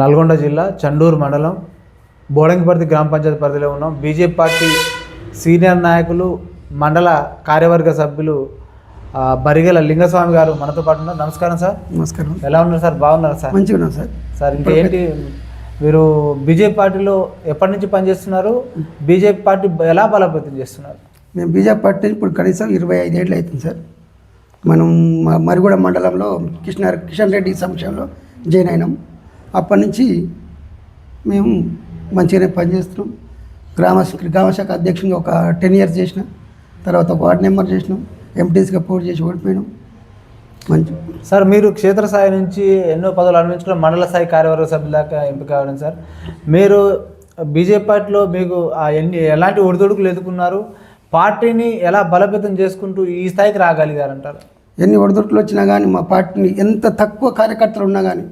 నల్గొండ జిల్లా చండూరు మండలం బోడంగిపర్తి గ్రామ పంచాయతీ పరిధిలో ఉన్నాం. బీజేపీ పార్టీ సీనియర్ నాయకులు మండల కార్యవర్గ సభ్యులు బరిగెల లింగస్వామి గారు మనతో పాటు ఉన్నారు. నమస్కారం సార్. నమస్కారం. ఎలా ఉన్నారు సార్? బాగున్నారు సార్? మంచిగా ఉన్నాం సార్. సార్ ఇంకా ఏంటి మీరు బీజేపీ పార్టీలో ఎప్పటి నుంచి పనిచేస్తున్నారు? బీజేపీ పార్టీ ఎలా బలోపేతం చేస్తున్నారు? మేము బీజేపీ పార్టీ ఇప్పుడు కనీసం ఇరవై ఐదేళ్ళు అవుతుంది సార్. మనం మరిగూడ మండలంలో కృష్ణ కిషన్ రెడ్డి సమక్షంలో జాయిన్ అయినాం. అప్పటి నుంచి మేము మంచిగానే పనిచేస్తున్నాం. గ్రామ గ్రామ శాఖ అధ్యక్షునిగా ఒక టెన్ ఇయర్స్ చేసిన తర్వాత ఒక వార్డ్ నెంబర్ చేసినాం. ఎంపీటీసీగా పోటీ చేసి ఓడిపోయినాం. మంచి సార్ మీరు క్షేత్రస్థాయి నుంచి ఎన్నో పదవులు అనుభవించుకున్న మండల స్థాయి కార్యవర్గ సభ్యుల దాకా ఎంపిక కావడం సార్. మీరు బీజేపీ పార్టీలో మీకు ఎన్ని ఎలాంటి ఒడిదొడుకులు ఎదుర్కొన్నారు? పార్టీని ఎలా బలోపేతం చేసుకుంటూ ఈ స్థాయికి రాగలిగారంటారు? ఎన్ని ఒడిదుడుకులు వచ్చినా కానీ మా పార్టీని ఎంత తక్కువ కార్యకర్తలు ఉన్నా కానీ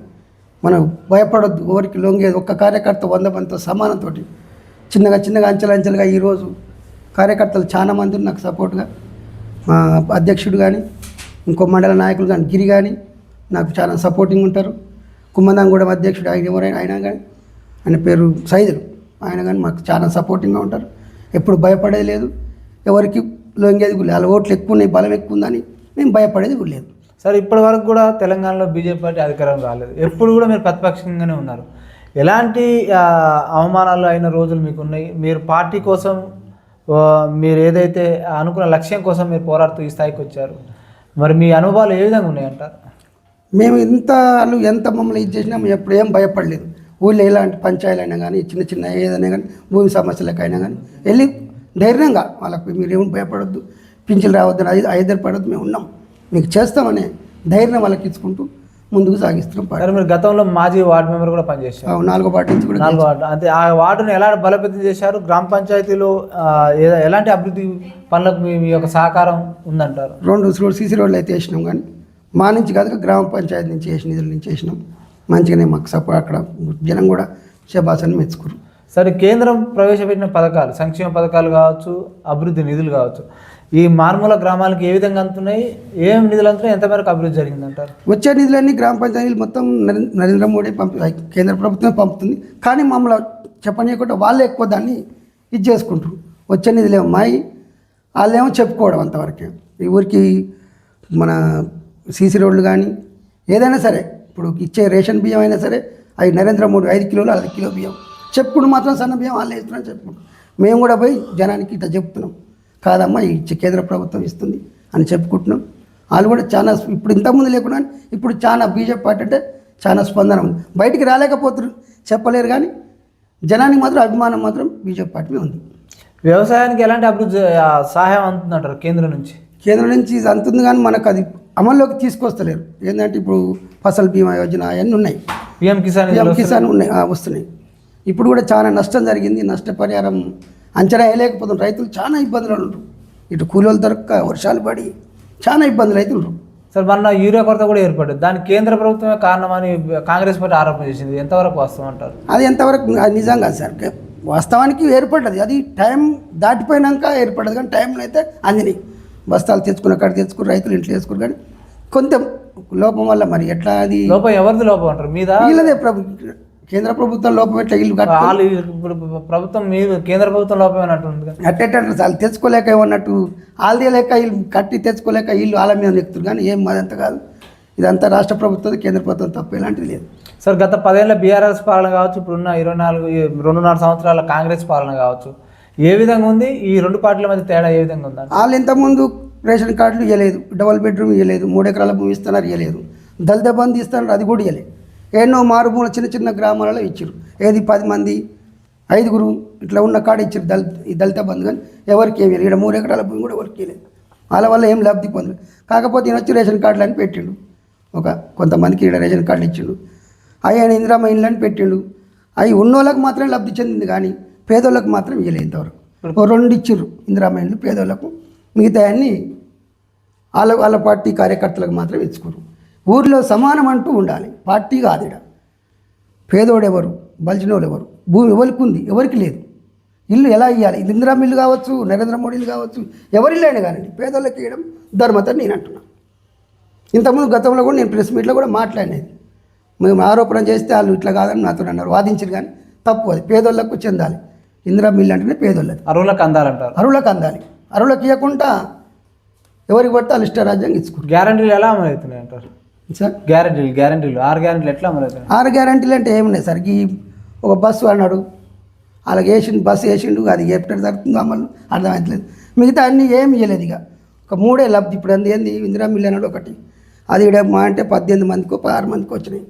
మనం భయపడొద్దు ఎవరికి లొంగేది. ఒక్క కార్యకర్త వంద మందితో సమానంతో చిన్నగా చిన్నగా అంచెలంచెలుగా ఈరోజు కార్యకర్తలు చాలా మంది నాకు సపోర్ట్గా. మా అధ్యక్షుడు కానీ ఇంకో మండల నాయకులు కానీ గిరి కానీ నాకు చాలా సపోర్టింగ్ ఉంటారు. కుమ్మందంగూడెం అధ్యక్షుడు ఆయన ఎవరైనా ఆయన కానీ ఆయన పేరు సైదులు. ఆయన కానీ మాకు చాలా సపోర్టింగ్గా ఉంటారు. ఎప్పుడు భయపడేది లేదు. ఎవరికి లొంగేది కూడా లేదు. వాళ్ళ ఓట్లు ఎక్కువ ఉన్నాయి బలం ఎక్కువ ఉందని మేము భయపడేది కూడా లేదు. సార్ ఇప్పటి వరకు కూడా తెలంగాణలో బీజేపీ పార్టీ అధికారం రాలేదు. ఎప్పుడు కూడా మీరు ప్రతిపక్షంగానే ఉన్నారు. ఎలాంటి అవమానాలు అయిన రోజులు మీకు ఉన్నాయి? మీరు పార్టీ కోసం మీరు ఏదైతే అనుకున్న లక్ష్యం కోసం మీరు పోరాడుతూ ఈ స్థాయికి వచ్చారు మరి మీ అనుభవాలు ఏ విధంగా ఉన్నాయంటారు మేము ఇంత ఎంత మమ్మల్ని ఇది చేసినా మేము ఎప్పుడు ఏం భయపడలేదు. ఊళ్ళో ఎలాంటి అయినా కానీ చిన్న చిన్న ఏదైనా కానీ భూమి సమస్యలకైనా కానీ వెళ్ళి ధైర్యంగా వాళ్ళకి మీరు ఏమి భయపడొద్దు పింఛలు రావద్దని ఐదు ఐదు పడద్దు మేము ఉన్నాం. మీకు చేస్తామనే ధైర్యం వాళ్ళకి ఇచ్చుకుంటూ ముందుకు సాగిస్తున్నాం పార్టీ. మీరు గతంలో మాజీ వార్డు మెంబర్ కూడా పనిచేశారు. నాలుగో పార్టీ నుంచి కూడా నాలుగో వార్డు. అంటే ఆ వార్డును ఎలా బలోపేతం చేశారు? గ్రామ పంచాయతీలో ఎలాంటి అభివృద్ధి పనులకు మీ మీ యొక్క సహకారం ఉందంటారు? రెండు రోడ్ సీసీ రోడ్లు అయితే వేసినాం కానీ మా నుంచి కాదు గ్రామ పంచాయతీ నుంచి వేసిన నిధుల నుంచి వేసినాం. మంచిగానే మాకు సపోర్ట్ అక్కడ జనం కూడా శబాసని మెచ్చుకోరు సరే కేంద్రం ప్రవేశపెట్టిన పథకాలు సంక్షేమ పథకాలు కావచ్చు అభివృద్ధి నిధులు కావచ్చు ఈ మారుమూల గ్రామాలకు ఏ విధంగా అందుతున్నాయి? ఏం నిధులు అందుతున్నాయి? ఎంత మేరకు అభివృద్ధి జరిగిందంటారు? వచ్చే నిధులన్నీ గ్రామ పంచాయతీలు మొత్తం నరేంద్ర మోడీ పంపి కేంద్ర ప్రభుత్వం పంపుతుంది. కానీ మమ్మల్ని చెప్పనీయకుండా వాళ్ళే ఎక్కువ దాన్ని ఇది చేసుకుంటారు వచ్చే నిధులేమో మాయి వాళ్ళేమో చెప్పుకోవడం అంతవరకే. ఈ ఊరికి మన సీసీ రోడ్లు కానీ ఏదైనా సరే ఇప్పుడు ఇచ్చే రేషన్ బియ్యం అయినా సరే అవి నరేంద్ర మోడీ ఐదు కిలోలు ఐదు కిలో బియ్యం. చెప్పుడు మాత్రం సన్న బియ్యం వాళ్ళే ఇస్తున్నారని చెప్పుకుంటాం మేము కూడా పోయి జనానికి ఇట్లా చెప్తున్నాం. కాదమ్మా ఈ ఇచ్చే కేంద్ర ప్రభుత్వం ఇస్తుంది అని చెప్పుకుంటున్నాం. వాళ్ళు కూడా చాలా ఇప్పుడు ఇంతకుముందు లేకుండా ఇప్పుడు చాలా బీజేపీ పార్టీ అంటే చాలా స్పందన ఉంది. బయటికి రాలేకపోతున్నారు చెప్పలేరు కానీ జనానికి మాత్రం అభిమానం మాత్రం బీజేపీ పార్టీ ఉంది. వ్యవసాయానికి ఎలాంటి అభివృద్ధి సహాయం అందుతుందంటారు కేంద్రం నుంచి? కేంద్రం నుంచి ఇది అంతుంది కానీ మనకు అది అమల్లోకి తీసుకొస్తలేరు. ఏంటంటే ఇప్పుడు ఫసల్ బీమా యోజన అవన్నీ ఉన్నాయి. పిఎం కిసాన్ పిఎం కిసాన్ ఉన్నాయి వస్తున్నాయి. ఇప్పుడు కూడా చాలా నష్టం జరిగింది నష్టపరిహారం అంచనా వేయలేకపోతున్నారు. రైతులు చాలా ఇబ్బందులు ఉన్నారు ఇటు కూలీలు దొరక్క వర్షాలు పడి చాలా ఇబ్బందులు రైతులు. సార్ మొన్న యూరియా కొరత కూడా ఏర్పడింది దానికి కేంద్ర ప్రభుత్వమే కారణమని కాంగ్రెస్ పార్టీ ఆరోపణ చేసింది. ఎంతవరకు వాస్తవం అంటారు? అది ఎంతవరకు? అది నిజం కాదు సార్. వాస్తవానికి ఏర్పడ్డది. అది టైం దాటిపోయినాక ఏర్పడ్డది. కానీ టైంలో అయితే అందినాయి. బస్తాలు తెచ్చుకున్న కాడ తెచ్చుకుని రైతులు ఇంట్లో తెచ్చుకుని కానీ కొంత లోపం వల్ల మరి ఎట్లా అది? లోపం ఎవరిది లోపం అంటారు? మీద? వీళ్ళదే ప్రభు కేంద్ర ప్రభుత్వం లోపం ఎట్లా ఇల్లు వాళ్ళు ఇప్పుడు ప్రభుత్వం మీరు కేంద్ర ప్రభుత్వం లోపం అన్నట్టుంది కదా? అట్టేటట్లు వాళ్ళు తెచ్చుకోలేక ఏమన్నట్టు వాళ్ళదే లేక ఇల్లు కట్టి తెచ్చుకోలేక ఇల్లు వాళ్ళ మీద ఎక్కుతారు కానీ ఏం అదంతా కాదు. ఇదంతా రాష్ట్ర ప్రభుత్వం కేంద్ర ప్రభుత్వం తప్ప. ఎలాంటిది లేదు. సార్ గత పదేళ్ళ బీఆర్ఎస్ పాలన కావచ్చు ఇప్పుడున్న ఇరవై నాలుగు రెండున్నర సంవత్సరాల కాంగ్రెస్ పాలన కావచ్చు ఏ విధంగా ఉంది? ఈ రెండు పార్టీల మధ్య తేడా ఏ విధంగా ఉందండి? వాళ్ళు ఇంతకుముందు రేషన్ కార్డులు ఇవ్వలేదు డబల్ బెడ్రూమ్ ఇవ్వలేదు మూడు ఎకరాల భూమి ఇస్తున్నారు ఇవ్వలేదు దళిత బంధు ఇస్తున్నారు అది కూడా ఇవ్వలేదు ఎన్నో మారుమూల చిన్న చిన్న గ్రామాలలో ఇచ్చారు. ఏది పది మంది ఐదుగురు ఇట్లా ఉన్న కాడ ఇచ్చారు దళిత ఈ దళిత బంధు కానీ ఎవరికి ఏమి ఇక్కడ మూడు ఎకరాల భూమి కూడా ఎవరికి లేదు. వాళ్ళ వల్ల ఏం లబ్ధి పొందలేదు కాకపోతే ఈయన వచ్చి రేషన్ కార్డులు అని పెట్టిండు. ఒక కొంతమందికి ఇక్కడ రేషన్ కార్డులు ఇచ్చిండు. అవి ఆయన ఇందిరామ ఇండ్లు అని పెట్టిండు. అవి ఉన్నోళ్ళకి మాత్రమే లబ్ధి చెందింది కానీ పేదోళ్ళకి మాత్రం ఇవ్వలేదు ఇంతవరకు. ఓ రెండు ఇచ్చిర్రు ఇందిరామ ఇండ్లు పేదోళ్ళకు. మిగతా అన్నీ వాళ్ళ వాళ్ళ పార్టీ కార్యకర్తలకు మాత్రం ఇచ్చుకోరు ఊర్లో సమానం అంటూ ఉండాలి. పార్టీ కాదు ఈడ. పేదోడెవరు? బలిచినోడు ఎవరు భూమి ఎవరికి ఉంది? ఎవరికి లేదు. ఇల్లు ఎలా ఇవ్వాలి ఇది ఇందిరా ఇల్లు కావచ్చు నరేంద్ర మోడీ ఇల్లు కావచ్చు ఎవరి ఇల్లు అయినా కానండి పేదోళ్ళకి ఇవ్వడం ధర్మత నేను అంటున్నాను ఇంతకుముందు గతంలో కూడా నేను ప్రెస్ మీట్లో కూడా మాట్లాడినది. మేము ఆరోపణ చేస్తే వాళ్ళు ఇట్లా కాదని నాతో అన్నారు. వాదించారు కానీ తప్పు అది. పేదోళ్ళకు చెందాలి. ఇందిరా మిల్లు అంటేనే పేదోళ్ళది. అరువులకు అందాలంటారు. అరువులకు అందాలి. అరువులకు ఇవ్వకుండా ఎవరికి పడితే వాళ్ళు ఇష్టరాజ్యంగా ఇచ్చుకుంటారు. గ్యారంటీలు ఎలా అమలు అవుతున్నాయి అంటారు సార్? గ్యారంటీలు గ్యారంటీలు. ఆరు గ్యారంటీలు ఎట్లా అమలు ఆరు గ్యారంటీలు అంటే ఏమున్నాయి? సార్ ఈ ఒక బస్సు అన్నాడు. అలాగే వేసిండు బస్సు వేసిండు అది ఎప్పుడు జరుగుతుందో అమలు అర్థమవుతలేదు మిగతా అన్నీ ఏమి ఇవ్వలేదు ఇక. ఒక మూడే లబ్ధి. ఇప్పుడు అంది ఏంది? ఇందిరా మిల్ అన్నాడు ఒకటి. అది ఈడ మా అంటే పద్దెనిమిది మందికో పదహారు మందికి వచ్చినాయి.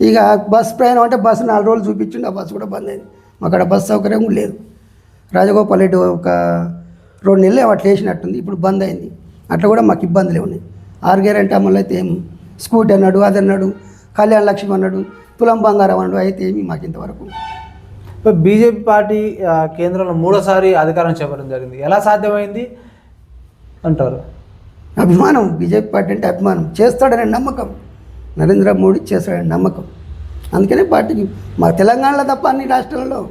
ఇక బస్ ప్రయాణం అంటే బస్సు నాలుగు రోజులు చూపించిండు ఆ బస్సు కూడా బంద్ అయింది. అక్కడ బస్సు సౌకర్యం లేదు. రాజగోపాల్ రెడ్డి ఒక రెండు నెలలు అట్లా వేసినట్టుంది. ఇప్పుడు బంద్ అయింది. అట్లా కూడా మాకు ఇబ్బందులే ఉన్నాయి. ఆరు గ్యారంటీ అమలు అయితే ఏం స్కూటీ అన్నాడు అది అన్నాడు కళ్యాణ లక్ష్మి అన్నాడు తులం బంగారం అన్నాడు అయితే ఏమి మాకు ఇంతవరకు. ఇప్పుడు బీజేపీ పార్టీ కేంద్రంలో మూడోసారి అధికారం చేపట్టడం జరిగింది. ఎలా సాధ్యమైంది? అంటారు. అభిమానం బీజేపీ పార్టీ అంటే అభిమానం. చేస్తాడనే నమ్మకం. నరేంద్ర మోడీ చేస్తాడనే నమ్మకం. అందుకనే పార్టీకి మా తెలంగాణలో తప్ప అన్ని రాష్ట్రాలలో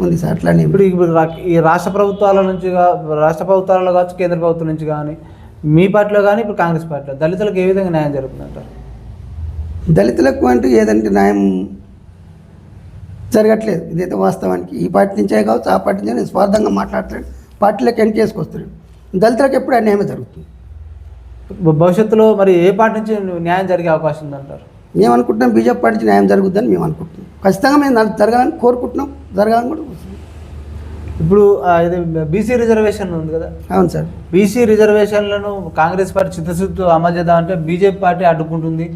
ఉంది సార్ అట్లానే ఇప్పుడు ఇప్పుడు రా- ఈ రాష్ట్ర ప్రభుత్వాల నుంచి రాష్ట్ర ప్రభుత్వాలలో కావచ్చు కేంద్ర ప్రభుత్వం నుంచి కానీ మీ పార్టీలో కానీ ఇప్పుడు కాంగ్రెస్ పార్టీలో దళితులకు ఏ విధంగా న్యాయం జరుగుతుంది అంటారు దళితులకు అంటూ ఏదంటే న్యాయం జరగట్లేదు. ఇదైతే వాస్తవానికి ఈ పార్టీ నుంచే కావచ్చు ఆ పార్టీ నుంచే నేను స్వార్థంగా మాట్లాడతాను పార్టీలకు ఎన్కేసుకొస్తున్నాను దళితులకు ఎప్పుడు అన్యాయమే జరుగుతుంది. భవిష్యత్తులో మరి ఏ పార్టీ నుంచి న్యాయం జరిగే అవకాశం ఉందంటారు? మేము అనుకుంటున్నాం బీజేపీ పార్టీ న్యాయం జరుగుద్దని మేము అనుకుంటున్నాం ఖచ్చితంగా మేము జరగాలని కోరుకుంటున్నాం. జరగాలని కూడా. ఇప్పుడు ఇది బీసీ రిజర్వేషన్ ఉంది కదా? అవును సార్. బీసీ రిజర్వేషన్లను కాంగ్రెస్ పార్టీ చిత్తశుద్ధితో అమలు చేద్దాం అంటే బీజేపీ పార్టీ అడ్డుకుంటుంది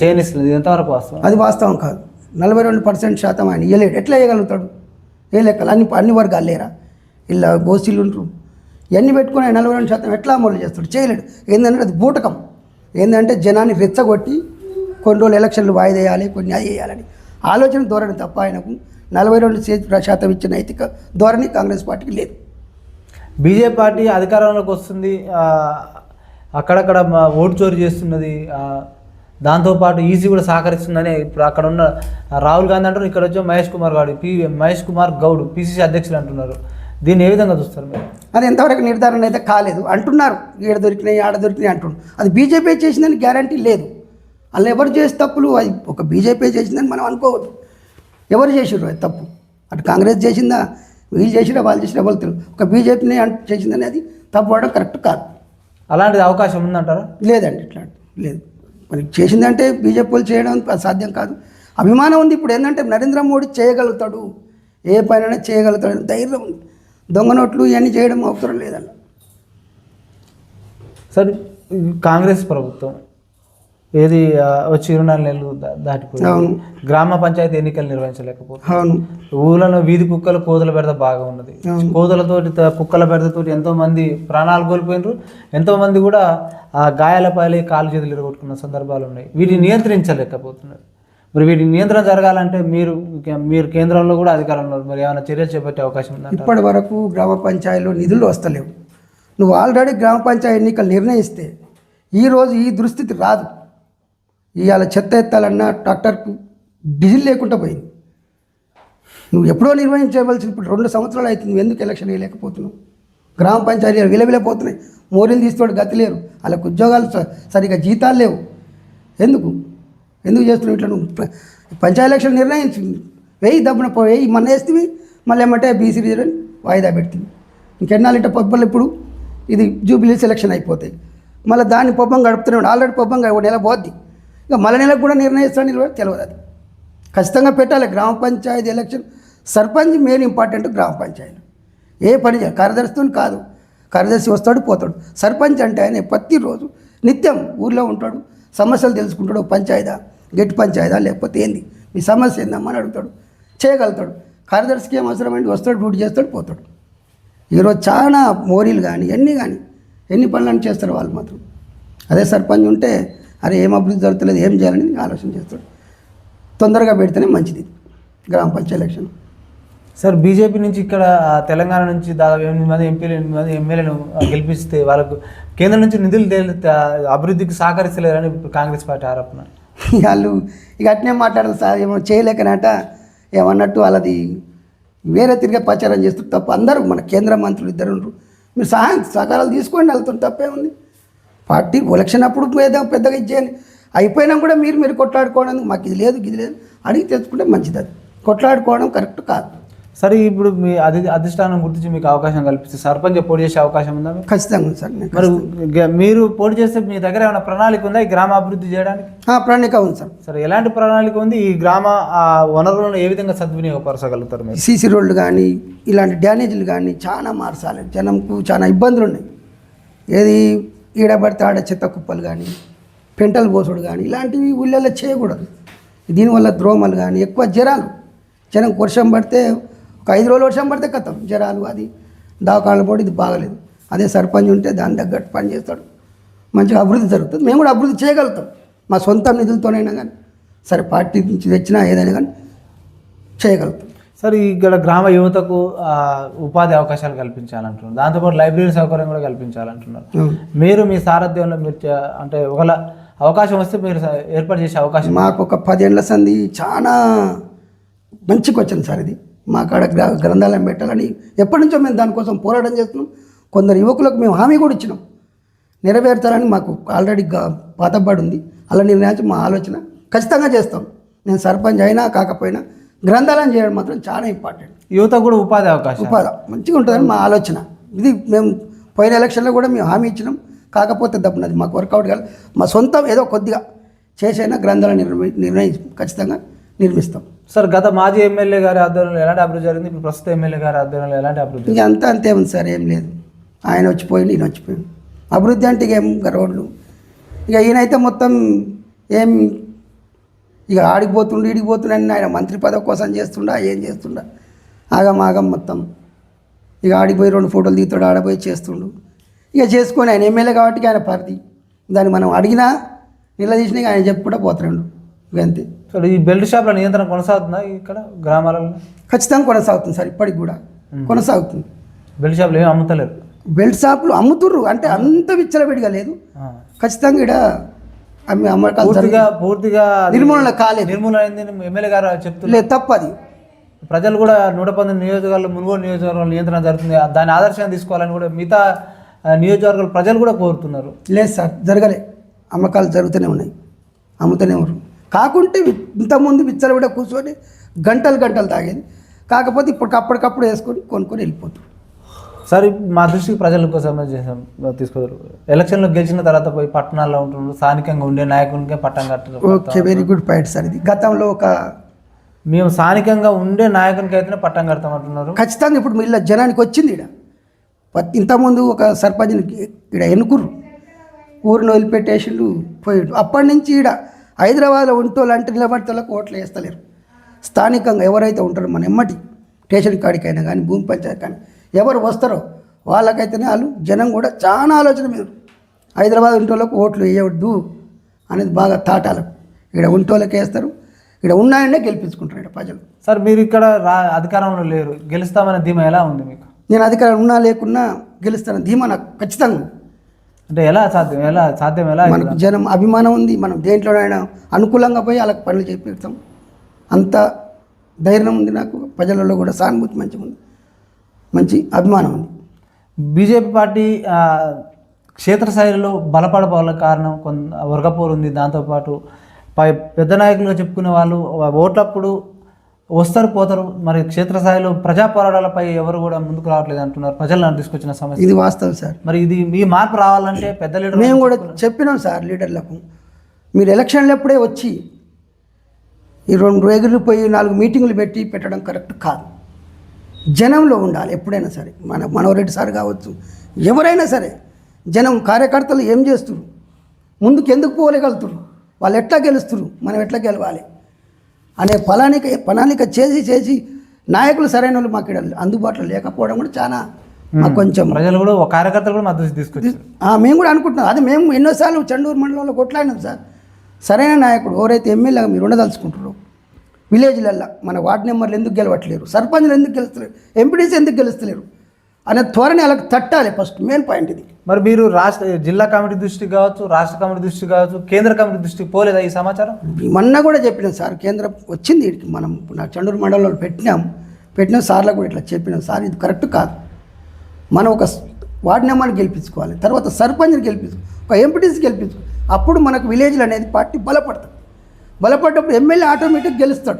చేయనిస్తుంది ఎంతవరకు వాస్తవం? అది వాస్తవం కాదు. నలభై రెండు పర్సెంట్ శాతం ఆయన ఇవ్వలేడు ఎట్లా వేయగలుగుతాడు ఏ లెక్కలు అన్ని అన్ని వర్గాలు లేరా? ఇలా బోసీలు ఉంటారు ఇవన్నీ పెట్టుకుని ఆయన నలభై రెండు శాతం ఎట్లా అమలు చేస్తాడు? చేయలేడు. ఏంటంటే అది బూటకం. ఏంటంటే జనాన్ని రెచ్చగొట్టి కొన్ని రోజులు ఎలక్షన్లు వాయిదా వేయాలి కొన్ని అది వేయాలని ఆలోచన ధోరణి తప్ప ఆయనకు నలభై రెండు శాతం ఇచ్చిన నైతిక ధోరణి కాంగ్రెస్ పార్టీకి లేదు. బీజేపీ పార్టీ అధికారంలోకి వస్తుంది. అక్కడక్కడ ఓటు చోరీ చేస్తున్నది. దాంతోపాటు ఈసీ కూడా సహకరిస్తుందని ఇప్పుడు అక్కడ ఉన్న రాహుల్ గాంధీ అంటారు ఇక్కడ వచ్చే మహేష్ కుమార్ గౌడ్ పి మహేష్ కుమార్ గౌడ్ పిసిసి అధ్యక్షులు అంటున్నారు. దీన్ని ఏ విధంగా చూస్తారు మీరు? అది ఎంతవరకు నిర్ధారణ అయితే కాలేదు. అంటున్నారు ఈడ దొరికినాయి ఆడ దొరికినాయి అంటున్నారు. అది బీజేపీ చేసిందని గ్యారంటీ లేదు. అలా ఎవరు చేసే తప్పులు? అది ఒక బీజేపీ చేసిందని మనం అనుకోవద్దు. ఎవరు చేసిర్రు? అది తప్పు. అటు కాంగ్రెస్ చేసిందా? వీళ్ళు చేసినా వాళ్ళు చేసినా వాళ్ళు తెలియదు ఒక బీజేపీని అంట చేసిందని అది తప్పు పడడం కరెక్ట్ కాదు. అలాంటిది అవకాశం ఉందంటారా? లేదండి ఇట్లా లేదు. మరి చేసిందంటే బీజేపీ వాళ్ళు చేయడం సాధ్యం కాదు. అభిమానం ఉంది. ఇప్పుడు ఏంటంటే నరేంద్ర మోడీ చేయగలుగుతాడు. ఏ పనైనా చేయగలుగుతాడు. ధైర్యం ఉంది. దొంగ నోట్లు ఇవన్నీ చేయడం అవసరం లేదన్న సరే కాంగ్రెస్ ప్రభుత్వం ఏది వచ్చి ఇరవై నాలుగు నెలలు దాటిపోయింది. గ్రామ పంచాయతీ ఎన్నికలు నిర్వహించలేకపోతే. అవును. ఊళ్ళలో వీధి కుక్కలు కోతుల బెడద బాగా ఉన్నది. త- కుక్కల బెడదతోటి ఎంతో మంది ప్రాణాలు కోల్పోయినారు. ఎంతో మంది కూడా ఆ గాయాల పాలి కాలు చేతులు ఇరగొట్టుకున్న సందర్భాలు ఉన్నాయి. వీటిని నియంత్రించలేకపోతున్నారు. మరి వీటి నియంత్రణ జరగాలంటే మీరు మీరు కేంద్రంలో కూడా అధికారంలో. మరి ఏమైనా చర్యలు చేపట్టే అవకాశం ఉందంట ఇప్పటి వరకు గ్రామ పంచాయతీలో నిధులు వస్తలేవు. నువ్వు ఆల్రెడీ గ్రామ పంచాయతీ ఎన్నికలు నిర్ణయిస్తే ఈరోజు ఈ దుస్థితి రాదు. ఇవాళ చెత్త ఎత్తాలన్నా ట్రాక్టర్ డీజిల్ లేకుండా పోయింది. నువ్వు ఎప్పుడో నిర్వహించవలసిన ఇప్పుడు రెండు సంవత్సరాలు అవుతుంది ఎందుకు ఎలక్షన్ వేయలేకపోతున్నావు? గ్రామ పంచాయతీలు విలవిలపోతున్నాయి. మోరీలు తీసుకోవడం గతి లేరు వాళ్ళకు ఉద్యోగాలు స- సరిగా జీతాలు లేవు. ఎందుకు? ఎందుకు చేస్తున్నావు ఇట్లా నువ్వు? పంచాయతీ ఎలక్షన్ నిర్ణయించింది. వెయ్యి దబ్బున పో వెయ్యి మొన్న వేస్తే మళ్ళీ ఏమంటే బీసీ రిజర్వ్ వాయిదా పెడుతుంది. ఇంకెన్నాళ్ళు ఇట్ట పబ్బలు ఇప్పుడు? ఇది జూబిలీ సెలక్షన్ అయిపోతాయి. మళ్ళీ దాన్ని పబ్బం గడుపుతున్నాడు. ఆల్రెడీ పబ్బం ఒక నెల పోద్ది. ఇక మళ్ళీ నెలకు కూడా నిర్ణయిస్తాను నిలబడి తెలియదు అది. ఖచ్చితంగా పెట్టాలి. గ్రామ panchayat election sarpanch main important గ్రామ పంచాయతీ. ఏ పని చేయాలి? కార్యదర్శితో కాదు. కార్యదర్శి వస్తాడు పోతాడు. సర్పంచ్ అంటే ఆయన ప్రతిరోజు నిత్యం ఊర్లో ఉంటాడు సమస్యలు తెలుసుకుంటాడు. పంచాయదా గట్టి పంచాయదా లేకపోతే ఏంది? మీ సమస్య ఏందమ్మా అని అడుగుతాడు. చేయగలుగుతాడు. కార్యదర్శికి ఏం అవసరమైంది వస్తాడు డ్యూటీ చేస్తాడు పోతాడు. ఈరోజు చాలా మోరీలు కానీ ఎన్ని కానీ ఎన్ని పనులను చేస్తారు వాళ్ళు మాత్రం? అదే సర్పంచ్ ఉంటే అరే ఏం అభివృద్ధి జరుగుతలేదు ఏం చేయాలని ఆలోచన చేస్తాడు. తొందరగా పెడితేనే మంచిది గ్రామ పంచాయతీ ఎలక్షన్. సార్ బీజేపీ నుంచి ఇక్కడ తెలంగాణ నుంచి దాదాపు ఎనిమిది మంది ఎంపీలు ఎనిమిది మంది ఎమ్మెల్యేలు గెలిపిస్తే వాళ్ళకు కేంద్రం నుంచి నిధులు అభివృద్ధికి సహకరిస్తలేరని కాంగ్రెస్ పార్టీ ఆరోపణ. వాళ్ళు ఇక అట్నే మాట్లాడాలి సార్ ఏమో చేయలేకనట ఏమన్నట్టు వాళ్ళది వేరే తిరిగే ప్రచారం చేస్తారు తప్ప. అందరూ మన కేంద్ర మంత్రులు ఇద్దరు. మీరు సహాయం సహకారాలు తీసుకోండి వెళ్తాం తప్పే ఉంది పార్టీ ఎలక్షన్ అప్పుడు ఏదో పెద్దగా ఇచ్చేయండి. అయిపోయినా కూడా మీరు మీరు కొట్లాడుకోవడం మాకు ఇది లేదు ఇది లేదు. అడిగి తెలుసుకుంటే మంచిది అది. కొట్లాడుకోవడం కరెక్ట్ కాదు. సరే ఇప్పుడు మీ అధి అధిష్టానం గుర్తించి మీకు అవకాశం కల్పిస్తే సర్పంచ్ పోటీ చేసే అవకాశం ఉందా? ఖచ్చితంగా ఉంది సార్ మరి మీరు పోటీ చేస్తే మీ దగ్గర ఏమైనా ప్రణాళిక ఉందా ఈ గ్రామ అభివృద్ధి చేయడానికి? ఆ, ప్రణాళిక ఉంది సార్. సరే ఎలాంటి ప్రణాళిక ఉంది? ఈ గ్రామ ఆ, వనరులను ఏ విధంగా సద్వినియోగపరచగలుగుతారు మీరు? సీసీ రోడ్లు కానీ ఇలాంటి డ్యానేజీలు కానీ చాలా మార్చాలి జనంకు చాలా ఇబ్బందులు ఉన్నాయి. ఏది ఈడబడితే ఆడ చెత్త కుప్పలు కానీ పెంటలు పోసుడు కానీ ఇలాంటివి ఊళ్ళల్లో చేయకూడదు. దీనివల్ల ద్రోమలు కానీ ఎక్కువ జ్వరాలు. జనం వర్షం పడితే ఒక ఐదు రోజులు వర్షం పడితే కథం జ్వరాలు అది దవాఖానలు పోటీ ఇది బాగలేదు. అదే సర్పంచ్ ఉంటే దాని తగ్గట్టు పని చేస్తాడు. మంచిగా అభివృద్ధి జరుగుతుంది. మేము కూడా అభివృద్ధి చేయగలుగుతాం. మా సొంత నిధులతోనైనా కానీ సరే పార్టీ నుంచి తెచ్చినా ఏదైనా కానీ చేయగలుగుతాం. సరే ఇక్కడ గ్రామ యువతకు ఉపాధి అవకాశాలు కల్పించాలంటున్నారు. దాంతోపాటు లైబ్రరీ సౌకర్యం కూడా కల్పించాలంటున్నారు. మీరు మీ సారథ్యంలో మీరు అంటే ఒకవేళ అవకాశం వస్తే మీరు ఏర్పాటు చేసే అవకాశం మాకు ఒక పదేళ్ళ సంది చాలా మంచిగా వచ్చింది సార్ ఇది. మా కాడ గ్ర- గ్రంథాలయం పెట్టాలని ఎప్పటి నుంచో మేము దానికోసం పోరాటం చేస్తున్నాం. కొందరు యువకులకు మేము హామీ కూడా ఇచ్చినాం. నెరవేర్చాలని మాకు ఆల్రెడీ పాతబడి ఉంది. అలా నిర్ణయించి మా ఆలోచన ఖచ్చితంగా చేస్తాం. నేను సర్పంచ్ అయినా కాకపోయినా గ్రంథాలయం చేయడం మాత్రం చాలా ఇంపార్టెంట్. యువతకు కూడా ఉపాధి అవకాశం ఉపాధి మంచిగా ఉంటుందని మా ఆలోచన. ఇది మేము పోయిన ఎలక్షన్లో కూడా మేము హామీ ఇచ్చినాం. కాకపోతే దప్పునది మాకు వర్కౌట్ కాదు మా సొంతం ఏదో కొద్దిగా చేసైనా గ్రంథాలను నిర్మి నిర్ణయించి ఖచ్చితంగా నిర్మిస్తాం. సార్ గత మాజీ ఎమ్మెల్యే గారి ఆధ్వర్యంలో ఎలాంటి అభివృద్ధి జరిగింది? ఇప్పుడు ప్రస్తుత ఎమ్మెల్యే గారి ఆధ్వర్యంలో ఎలాంటి అభివృద్ధి ఇక అంతా అంతే ఉంది సార్ ఏం లేదు. ఆయన వచ్చిపోయింది ఈయన వచ్చిపోయింది అభివృద్ధి అంటే ఇక ఏం రోడ్లు ఇక ఈయనైతే మొత్తం ఏం ఇక ఆడికి పోతుండు ఈడికి పోతుండే అని ఆయన మంత్రి పదవి కోసం చేస్తుండా ఏం చేస్తుండా? ఆగం ఆగం మొత్తం. ఇక ఆడిపోయి రెండు ఫోటోలు దిగుతాడు ఆడపోయి చేస్తుండు. ఇక చేసుకొని ఆయన ఎమ్మెల్యే కాబట్టి ఆయన పరిధి దాన్ని మనం అడిగినా నిలదీసినా ఆయన చెప్పుకుంటా పోతున్నాడు ఇక అంతే. సో ఈ బెల్ట్ షాప్ల నియంత్రణ కొనసాగుతుందా ఇక్కడ గ్రామాలలో? ఖచ్చితంగా కొనసాగుతుంది సార్ ఇప్పటికి కూడా. కొనసాగుతుంది. బెల్ట్ షాప్లు ఏమి అమ్ముతలేరు? బెల్ట్ షాపులు అమ్ముతుర్రు అంటే అంత విచ్చలవిడిగా లేదు. ఖచ్చితంగా ఇక్కడ పూర్తిగా పూర్తిగా నిర్మూలన కాలేదు. నిర్మూలన అయిందని ఎమ్మెల్యే గారు చెప్తున్నారు. తప్పది. ప్రజలు కూడా నూట పంతొమ్మిది నియోజకవర్గాలు మునుగోడు నియోజకవర్గంలో నియంత్రణ జరుగుతుంది. దాన్ని ఆదర్శంగా తీసుకోవాలని కూడా మిగతా నియోజకవర్గాల ప్రజలు కూడా కోరుతున్నారు. లేదు సార్ జరగలే. అమ్మకాలు జరుగుతూనే ఉన్నాయి. అమ్ముతూనే ఉన్నారు. కాకుంటే ఇంతకుముందు విచ్చలవిడ కూర్చొని గంటలు గంటలు తాగేది. కాకపోతే ఇప్పుడు అప్పటికప్పుడు వేసుకొని కొనుక్కొని వెళ్ళిపోతారు సరే మా దృష్టికి ప్రజల కోసం చేసాం తీసుకోరు ఎలక్షన్లో గెలిచిన తర్వాత పోయి పట్టణాల్లో ఉంటున్నారు స్థానికంగా ఉండే నాయకునికే పట్టం కట్టరు. Okay very good point sir ఇది గతంలో ఒక మేము స్థానికంగా ఉండే నాయకునికి అయితేనే పట్టం కడతామంటున్నారు. ఖచ్చితంగా ఇప్పుడు వీళ్ళ జనానికి వచ్చింది ఇక్కడ ఇంతకుముందు ఒక సర్పంచ్ని ఇక్కడ ఎన్నుకుర్రు. ఊరిని వదిలిపెట్టేసిండు పోయాడు. అప్పటి నుంచి ఈడ హైదరాబాద్లో ఉంటోళ్ళు అంటే నిలబడితోళ్ళకు ఓట్లు వేస్తలేరు. స్థానికంగా ఎవరైతే ఉంటారో మన ఎమ్మటి స్టేషన్ కాడికైనా కానీ భూమి పంచాయతీ కానీ ఎవరు వస్తారో వాళ్ళకైతేనే వాళ్ళు జనం కూడా చాలా ఆలోచన మీద హైదరాబాద్ ఉంటోళ్ళకు ఓట్లు వేయవద్దు అనేది బాగా తాటాలు ఇక్కడ ఉంటోళ్ళకి వేస్తారు. ఇక్కడ ఉన్నాయనే గెలిపించుకుంటారు ఇక్కడ ప్రజలు. సార్ మీరు ఇక్కడ రా అధికారంలో లేరు. గెలుస్తామనే ధీమా ఎలా ఉంది మీకు? నేను అధికారం ఉన్నా లేకున్నా గెలుస్తాను ధీమా నాకు ఖచ్చితంగా. అంటే ఎలా సాధ్యం? ఎలా సాధ్యం? ఎలా? మనకు జనం అభిమానం ఉంది. మనం దేంట్లోనైనా అనుకూలంగా పోయి వాళ్ళకి పనులు చేపిస్తాం. అంత ధైర్యం ఉంది నాకు. ప్రజలలో కూడా సానుభూతి మంచిగా ఉంది. మంచి అభిమానం ఉంది బీజేపీ పార్టీ క్షేత్రస్థాయిలో బలపడపోవడానికి కారణం కొంత వర్గపోరు ఉంది. దాంతోపాటు పై పెద్ద నాయకులుగా చెప్పుకునే వాళ్ళు ఓట్లప్పుడు వస్తారు పోతారు. మరి క్షేత్రస్థాయిలో ప్రజా పోరాటాలపై ఎవరు కూడా ముందుకు రావట్లేదు అంటున్నారు. ప్రజలను తీసుకొచ్చిన సమస్య. ఇది వాస్తవం సార్. మరి ఇది ఈ మార్పు రావాలంటే పెద్ద లీడర్ మేము కూడా చెప్పినాం సార్ లీడర్లకు. మీరు ఎలక్షన్లు వచ్చి ఈ రెండు రోజులు పోయి నాలుగు మీటింగులు పెట్టి పెట్టడం కరెక్ట్ కాదు. జనంలో ఉండాలి ఎప్పుడైనా సరే. మన మనోరెడ్డి సార్ కావచ్చు ఎవరైనా సరే. జనం కార్యకర్తలు ఏం చేస్తున్నారు ముందుకు ఎందుకు పోలేగలుగుతారు వాళ్ళు ఎట్లా గెలుస్తారు మనం ఎట్లా గెలవాలి? అనే ఫలానిక ప్రణాళిక చేసి చేసి నాయకులు సరైన వాళ్ళు మాకు ఇక్కడ అందుబాటులో లేకపోవడం కూడా చాలా మాకు కొంచెం ప్రజలు కూడా ఒక కార్యకర్తలు కూడా మద్దతు తీసుకొచ్చారు. ఆ, మేము కూడా అనుకుంటున్నాం. అది మేము ఎన్నోసార్లు చండూరు మండలంలో కొట్లాడినాం సార్. సరైన నాయకుడు ఎవరైతే ఎమ్మెల్యేగా మీరు ఉండదలుచుకుంటారో విలేజ్లల్లో మన వార్డు నెంబర్లు ఎందుకు గెలవట్లేరు? సర్పంచ్లు ఎందుకు గెలుస్తలేరు ఎంపీటీసీ ఎందుకు గెలుస్తలేరు? అనే త్వరని వాళ్ళకి తట్టాలి ఫస్ట్ మెయిన్ పాయింట్ ఇది. మరి మీరు రాష్ట్ర జిల్లా కమిటీ దృష్టికి కావచ్చు రాష్ట్ర కమిటీ దృష్టికి కావచ్చు కేంద్ర కమిటీ దృష్టికి పోలేదా ఈ సమాచారం? మొన్న కూడా చెప్పినాం సార్ కేంద్రం వచ్చింది వీడికి మనం నా చండూరు మండలంలో పెట్టినాం. పెట్టిన సార్లకు కూడా ఇట్లా చెప్పినాం. సార్ ఇది కరెక్ట్ కాదు. మనం ఒక వార్డు నెంబర్ని గెలిపించుకోవాలి. తర్వాత సర్పంచ్ని గెలిపించు ఒక ఎంపీటీసీ గెలిపించు అప్పుడు మనకు విలేజ్లు అనేది పార్టీ బలపడుతుంది బలపడ్డప్పుడు ఎమ్మెల్యే ఆటోమేటిక్ గెలుస్తాడు.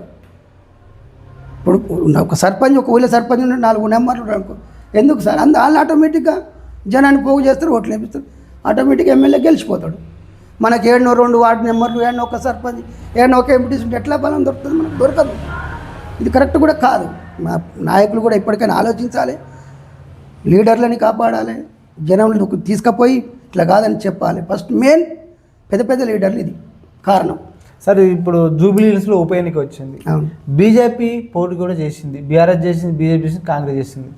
ఇప్పుడు ఒక సర్పంచ్ ఒక ఊళ్ళో సర్పంచ్ ఉంటే నాలుగు నెంబర్లు అనుకో ఎందుకు సార్? అందు వాళ్ళు ఆటోమేటిక్గా జనాన్ని పోగు చేస్తారు ఓట్లు వేపిస్తారు. ఆటోమేటిక్గా ఎమ్మెల్యే గెలిచిపోతాడు. మనకి ఏడునో రెండు వార్డు నెంబర్లు ఏడనో ఒక సర్పంచ్ ఏడనో ఒక ఎంపీటీస్ ఉంటే ఎట్లా బలం దొరుకుతుంది? మనకు దొరకదు. ఇది కరెక్ట్ కూడా కాదు. మా నాయకులు కూడా ఇప్పటికైనా ఆలోచించాలి. లీడర్లని కాపాడాలి. జనంలో తీసుకుపోయి ఇట్లా కాదని చెప్పాలి. ఫస్ట్ మెయిన్ పెద్ద పెద్ద లీడర్లు ఇది. కారణం. సార్ ఇప్పుడు జూబ్లీ హిల్స్లో ఉప ఎన్నిక వచ్చింది. బీజేపీ పోటీ కూడా చేసింది. బీఆర్ఎస్ చేసింది బీజేపీ చేసింది కాంగ్రెస్ చేసింది.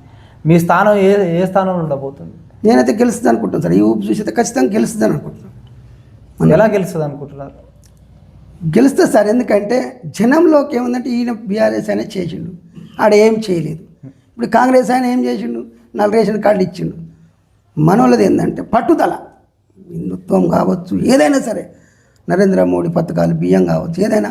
మీ స్థానం ఏ ఏ స్థానంలో ఉండబోతుంది? నేనైతే గెలుస్తుంది అనుకుంటాను సార్. ఈ ఊపు చూసి అయితే ఖచ్చితంగా గెలుస్తుంది అనుకుంటున్నాను. ఎలా గెలుస్తుంది అనుకుంటున్నారు? గెలుస్తుంది సార్ ఎందుకంటే జనంలోకి ఏముందంటే ఈయన బీఆర్ఎస్ అయినా చేసిండు. ఆడ ఏం చేయలేదు. ఇప్పుడు కాంగ్రెస్ ఆయన ఏం చేసిండు? నాలుగు రేషన్ కార్డులు ఇచ్చిండు. మనోళ్ళది ఏంటంటే పట్టుదల. హిందుత్వం కావచ్చు ఏదైనా సరే. నరేంద్ర మోడీ పథకాలు బియ్యం కావచ్చు ఏదైనా.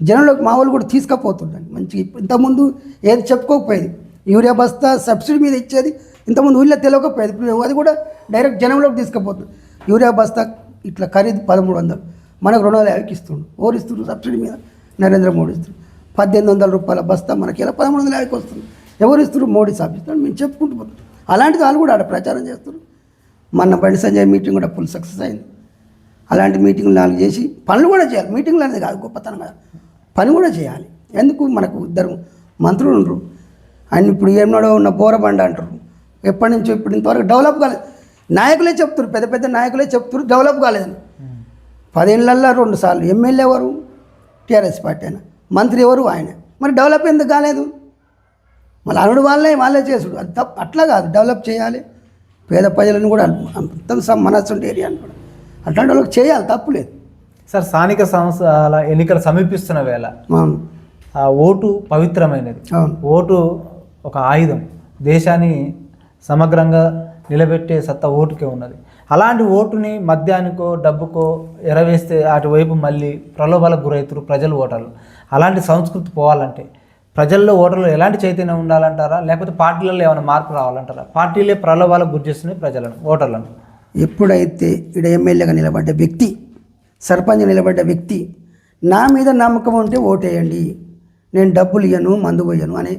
జనంలోకి మా వాళ్ళు కూడా తీసుకుపోతుండండి మంచి ఇంతకుముందు ఏది చెప్పుకోకపోయేది. యూరియా బస్తా సబ్సిడీ మీద ఇచ్చేది ఇంతకుముందు ఊళ్ళో తెలియకపోయేది ఇప్పుడు అది కూడా డైరెక్ట్ జనంలోకి తీసుకుపోతుంది యూరియా బస్తా ఇట్లా ఖరీదు పదమూడు వందలు. మనకు రెండు వందల యాభైకి ఇస్తుండు ఓరు ఇస్తుండ్రు? సబ్సిడీ మీద నరేంద్ర మోడీ ఇస్తుండ్రు. పద్దెనిమిది వందల రూపాయల బస్తా మనకి ఇలా పదమూడు వందల యాభైకి వస్తుంది ఎవరు ఇస్తున్నారు మోడీ సాబ్ మేము చెప్పుకుంటూ పోతాం అలాంటిది వాళ్ళు కూడా ఆడ ప్రచారం చేస్తారు మన బండి సంజయ్ మీటింగ్ కూడా ఫుల్ సక్సెస్ అయింది. అలాంటి మీటింగ్లు నాలుగు చేసి పనులు కూడా చేయాలి. మీటింగ్లు అనేది కాదు గొప్పతనం కాదు. పని కూడా చేయాలి. ఎందుకు? మనకు ఇద్దరు మంత్రులు ఉండరు. ఆయన ఇప్పుడు ఏమన్నాడో ఉన్న బోరబండ అంటారు. ఎప్పటి నుంచో ఇప్పుడు ఇంతవరకు డెవలప్ కాలేదు. నాయకులే చెప్తారు పెద్ద పెద్ద నాయకులే చెప్తారు డెవలప్ కాలేదని పదేళ్ళల్లో రెండు సార్లు ఎమ్మెల్యే ఎవరు? టీఆర్ఎస్ పార్టీ అయినా. మంత్రి ఎవరు? ఆయన. మరి డెవలప్ ఎందుకు కాలేదు? మళ్ళీ అనుడు వాళ్ళే వాళ్ళే చేసుడు. అది తప్ప అట్లా కాదు. డెవలప్ చేయాలి. పేద ప్రజలను కూడా మొత్తం సమ్ మనస్సు ఏరియా అని కూడా అట్లాంటి వాళ్ళకి చేయాలి తప్పులేదు సార్ స్థానిక సంస్థల ఎన్నికలు సమీపిస్తున్న వేళ ఆ ఓటు పవిత్రమైనది. ఓటు ఒక ఆయుధం. దేశాన్ని సమగ్రంగా నిలబెట్టే సత్తా ఓటుకే ఉన్నది. అలాంటి ఓటుని మద్యానికో డబ్బుకో ఎరవేస్తే అటువైపు మళ్ళీ ప్రలోభాలకు గురవుతారు ప్రజలు ఓటర్లు. అలాంటి సంస్కృతి పోవాలంటే ప్రజల్లో ఓటర్లు ఎలాంటి చైతన్యం ఉండాలంటారా? లేకపోతే పార్టీలలో ఏమైనా మార్పు రావాలంటారా? పార్టీలే ప్రలోభాలకు గురి చేస్తున్నాయి ప్రజలను ఓటర్లను. ఎప్పుడైతే ఇక్కడ ఎమ్మెల్యేగా నిలబడ్డ వ్యక్తి సర్పంచ్ నిలబడ్డ వ్యక్తి నా మీద నమ్మకం ఉంటే ఓటేయండి నేను డబ్బులు ఇయ్యను మందు పోయను అనే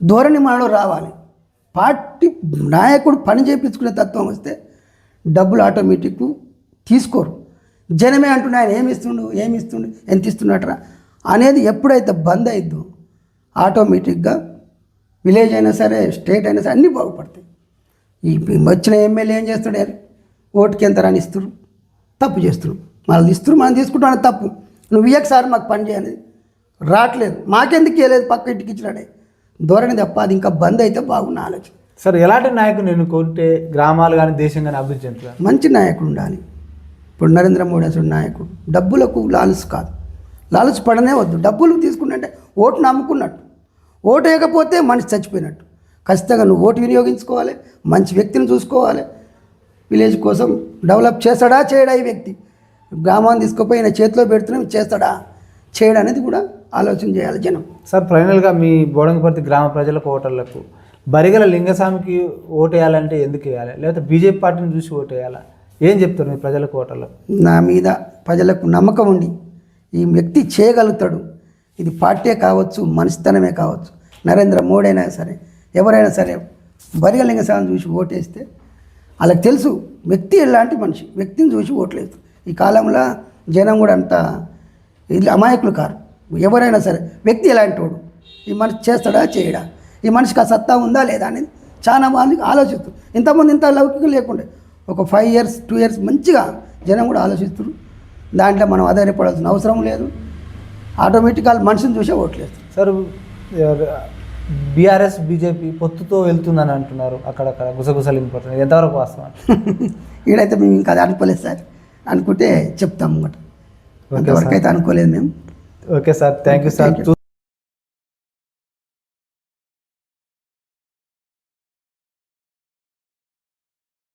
ధోరణి మనలో రావాలి. పార్టీ నాయకుడు పని చేయించుకునే తత్వం వస్తే డబ్బులు ఆటోమేటిక్ తీసుకోరు. జనమే అంటుండే ఆయన ఏమి ఇస్తుండు ఏమి ఇస్తుండు ఎంత ఇస్తున్నట్రా అనేది ఎప్పుడైతే బంద్ అయిద్దో ఆటోమేటిక్గా విలేజ్ అయినా సరే స్టేట్ అయినా సరే అన్నీ బాగుపడతాయి. ఈ వచ్చిన ఎమ్మెల్యే ఏం చేస్తాడు? ఓటుకి ఎంత రాని ఇస్తారు తప్పు చేస్తున్నాం వాళ్ళు ఇస్తారు మనం తీసుకుంటాం తప్పు. నువ్వు ఇయ్యక సార్ మాకు పని చేయాలి రావట్లేదు మాకెందుకు ఇవ్వలేదు పక్క ఇంటికి ఇచ్చినాడే. ధోరణి తప్ప అది ఇంకా బంద్ అయితే బాగున్న ఆలోచన. సార్ ఎలాంటి నాయకుడు ఎన్నుకుంటే గ్రామాలు కానీ దేశం కానీ అభివృద్ధి చెందుతారు మంచి నాయకుడు ఉండాలి. ఇప్పుడు నరేంద్ర మోడీ అసలు నాయకుడు. డబ్బులకు లాలస్ కాదు. లాలస్ పడనే వద్దు. డబ్బులు తీసుకుంటే ఓటు నమ్ముకున్నట్టు. ఓటు వేయకపోతే మనిషి చచ్చిపోయినట్టు. ఖచ్చితంగా నువ్వు ఓటు వినియోగించుకోవాలి. మంచి వ్యక్తిని చూసుకోవాలి. విలేజ్ కోసం డెవలప్ చేస్తాడా చేయడా ఈ వ్యక్తి? గ్రామాన్ని తీసుకుపోయి ఈయన చేతిలో పెడుతున్నాం చేస్తాడా చేయడా అనేది కూడా ఆలోచన చేయాలి జనం. సార్ ఫైనల్గా మీ బోడంగపర్తి గ్రామ ప్రజలకు ఓటర్లకు బరిగల లింగస్వామికి ఓటు వేయాలంటే ఎందుకు వేయాలి? లేకపోతే బీజేపీ పార్టీని చూసి ఓటు వేయాలా ఏం చెప్తారు మీ ప్రజలకు ఓటర్లకు? నా మీద ప్రజలకు నమ్మకం ఉండి ఈ వ్యక్తి చేయగలుగుతాడు. ఇది పార్టీ కావచ్చు మనిషితనమే కావచ్చు. నరేంద్ర మోడీ అయినా సరే ఎవరైనా సరే బరిగలింగ స్వామిని చూసి ఓటేస్తే వాళ్ళకి తెలుసు వ్యక్తి ఎలాంటి మనిషి వ్యక్తిని చూసి ఓట్లేదు. ఈ కాలంలో జనం కూడా అంత ఇది అమాయకులు కారు. ఎవరైనా సరే వ్యక్తి ఎలాంటి వాడు ఈ మనిషి చేస్తాడా చేయడా? ఈ మనిషికి ఆ సత్తా ఉందా లేదా అనేది చాలా మందికి ఆలోచిస్తారు. ఇంతమంది ఇంత లౌకికం లేకుండే. ఒక ఫైవ్ ఇయర్స్ టూ ఇయర్స్ మంచిగా జనం కూడా ఆలోచిస్తారు. దాంట్లో మనం ఆధారపడాల్సిన అవసరం లేదు. ఆటోమేటిక్గా మనిషిని చూసే ఓట్లేదు. సార్ బీఆర్ఎస్ బీజేపీ పొత్తుతో వెళ్తుందని అంటున్నారు. అక్కడక్కడ గుసగుసలు ఇంపార్టెంట్ ఎంతవరకు వాస్తవం? ఈడైతే మేము ఇంకా అది అనుకోలేదు సార్. అనుకుంటే చెప్తాం అన్నమాట. అంతవరకు అయితే అనుకోలేదు మేము. Okay sir. Thank you sir.